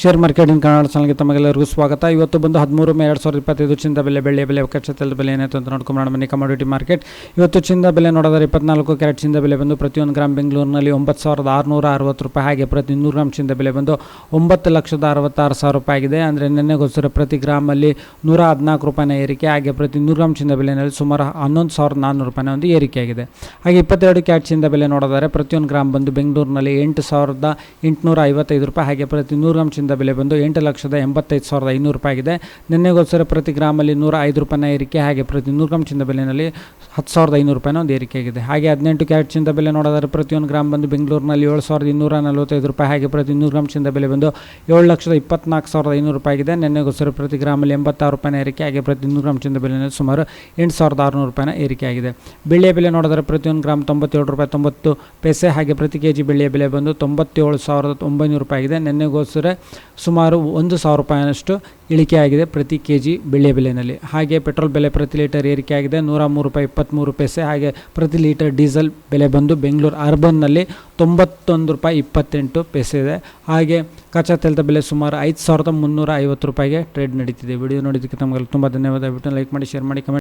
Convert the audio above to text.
Share market in Kannada ಚಾನಲ್ಗೆ ತಮಗೆಲ್ಲರಿಗೂ ಸ್ವಾಗತ. ಇವತ್ತು ಬಂದು ಹದಿಮೂರು ಮೇ ಎರಡು ಸಾವಿರದ ಇಪ್ಪತ್ತೈದು ಚಿಂದ ಬೆಲೆ, ಬೆಳ್ಳಿಯ ಬೆಲೆ ಕಚ್ಚಾ ತೆಲದ ಬೆಲೆ ಏನಾಯಿತು ಅಂತ ನೋಡ್ಕೊಂಡು ಮನೆ ಕಮಾಡಿಟಿ ಮಾರ್ಕೆಟ್ ಇವತ್ತು ಚಿಂದ ಬೆಲೆ ನೋಡಿದರೆ ಇಪ್ಪತ್ನಾಲ್ಕು ಕ್ಯಾರೆಟ್ ಚಿಂದ ಬೆಲೆ ಬಂದು ಪ್ರತಿಯೊಂದು ಗ್ರಾಮ್ ಬೆಂಗಳೂರಿನಲ್ಲಿ ಒಂಬತ್ತು ಸಾವಿರದ ಆರುನೂರ ಅರವತ್ತು ರೂಪಾಯಿ. ಹಾಗೆ ಪ್ರತಿ ನೂರು ಗ್ರಾಮ್ ಚಿಂದ ಬೆಲೆ ಬಂದು ಒಂಬತ್ತು ಲಕ್ಷದ ಅರವತ್ತಾರು ಸಾವಿರ ರೂಪಾಯಿ ಆಗಿದೆ. ಅಂದರೆ ನಿನ್ನೆಗೋಸ್ಕರ ಪ್ರತಿ ಗ್ರಾಮಲ್ಲಿ ನೂರ ಹದಿನಾಲ್ಕು ರೂಪಾಯಿನ ಏರಿಕೆ. ಹಾಗೆ ಪ್ರತಿ ನೂರು ಗ್ರಾಮ್ ಚಿಂದ ಬೆಲೆಯಲ್ಲಿ ಸುಮಾರು ಹನ್ನೊಂದು ಸಾವಿರದ ನಾನ್ನೂರು ರೂಪಾಯಿನ ಒಂದು ಏರಿಕೆಯಾಗಿದೆ ಹಾಗೆ ಇಪ್ಪತ್ತೆರಡು ಕ್ಯಾಟ್ ಚಿಂದ ಬೆಲೆ ನೋಡಿದರೆ ಪ್ರತಿಯೊಂದು ಗ್ರಾಮ್ ಬಂದು ಬೆಂಗಳೂರಿನಲ್ಲಿ ಎಂಟು ಸಾವಿರದ ಎಂಟುನೂರ ಐವತ್ತೈದು ರೂಪಾಯಿ. ಹಾಗೆ ಪ್ರತಿ ನೂರು ಗ್ರಾಮ್ ಚಿಂದ ಬೆಲೆ ಬಂದು ಎಂಟು ಲಕ್ಷದ ಎಂಬತ್ತೈದು ಸಾವಿರದ ಐನೂರು ರೂಪಾಯಿ ಆಗಿದೆ ನಿನ್ನೆಗೋಸ್ಕರ ಪ್ರತಿ ಗ್ರಾಮಲ್ಲಿ ನೂರ ಐದು ರೂಪಾಯಿನ ಏರಿಕೆ, ಹಾಗೆ ಪ್ರತಿ ನೂರು ಗ್ರಾಮ್ ಚಿಂದ ಬೆಲೆಯಲ್ಲಿ ಹತ್ತು ಸಾವಿರದ ಐನೂರು ರೂಪಾಯಿನ ಒಂದು ಏರಿಕೆ ಆಗಿದೆ. ಹಾಗೆ ಹದಿನೆಂಟು ಕ್ಯಾರೆಟ್ ಚಿಂದ ಬೆಲೆ ನೋಡಿದರೆ ಪ್ರತಿಯೊಂದು ಗ್ರಾಮ್ ಬಂದು ಬೆಂಗಳೂರಿನಲ್ಲಿ ಏಳು ಸಾವಿರದ ಇನ್ನೂರ ನಲವತ್ತೈದು ರೂಪಾಯಿ, ಹಾಗೆ ಪ್ರತಿ ನೂರು ಗ್ರಾಮ್ ಚಿಂದ ಬೆಲೆ ಬಂದು ಏಳು ಲಕ್ಷದ ಇಪ್ಪತ್ನಾಲ್ಕು ಸಾವಿರದ ಐನೂರು ರೂಪಾಯಿ ಆಗಿದೆ ನಿನ್ನೆಗೋಸ್ಕರ ಪ್ರತಿ ಗ್ರಾಮಲ್ಲಿ ಎಂಬತ್ತಾರು ರೂಪಾಯಿನ ಏರಿಕೆ, ಹಾಗೆ ಪ್ರತಿ ನೂರು ಗ್ರಾಮ್ ಚಿಂದ ಬೆಲೆಯಲ್ಲಿ ಸುಮಾರು ಎಂಟು ಸಾವಿರದ ಆರುನೂರು ರೂಪಾಯಿನ ಏರಿಕೆ ಆಗಿದೆ. ಬೆಳ್ಳಿಯ ಬೆಲೆ ನೋಡಿದರೆ ಪ್ರತಿಯೊಂದು ಗ್ರಾಮ್ ತೊಂಬತ್ತೇಳು ರೂಪಾಯಿ ತೊಂಬತ್ತು ಪೈಸೆ, ಹಾಗೆ ಪ್ರತಿ ಕೆ ಜಿ ಬೆಳ್ಳಿಯ ಬೆಲೆ ಬಂದು ತೊಂಬತ್ತೇಳು ಸಾವಿರದ ಒಂಬೈನೂರು ರೂಪಾಯಿ ಆಗಿದೆ ನಿನ್ನೆಗೋಸ್ಕರ ಸುಮಾರು ಒಂದು ಸಾವಿರ ರೂಪಾಯಿನಷ್ಟು ಇಳಿಕೆಯಾಗಿದೆ ಪ್ರತಿ ಕೆ ಜಿ ಬೆಳ್ಳಿಯ ಬೆಲೆಯಲ್ಲಿ. ಹಾಗೆ ಪೆಟ್ರೋಲ್ ಬೆಲೆ ಪ್ರತಿ ಲೀಟರ್ ಏರಿಕೆಯಾಗಿದೆ. ನೂರ ಮೂರು ರೂಪಾಯಿ ಇಪ್ಪತ್ತ್ಮೂರು ಪೈಸೆ, ಹಾಗೆ ಪ್ರತಿ ಲೀಟರ್ ಡೀಸೆಲ್ ಬೆಲೆ ಬಂದು ಬೆಂಗಳೂರು ಅರ್ಬನ್ನಲ್ಲಿ ತೊಂಬತ್ತೊಂದು ರೂಪಾಯಿ ಇಪ್ಪತ್ತೆಂಟು ಪೈಸೆ ಇದೆ. ಹಾಗೆ ಕಚ್ಚಾ ತೈಲದ ಬೆಲೆ ಸುಮಾರು ಐದು ಸಾವಿರದ ಮುನ್ನೂರ ಐವತ್ತು ರೂಪಾಯಿಗೆ ಟ್ರೇಡ್ ನಡೀತಿದೆ. ವಿಡಿಯೋ ನೋಡಿದ್ದಕ್ಕೆ ತಮಗೆ ತುಂಬ ಧನ್ಯವಾದ. ಬಿಟ್ಟು ಲೈಕ್ ಮಾಡಿ, ಶೇರ್ ಮಾಡಿ, ಕಮೆಂಟ್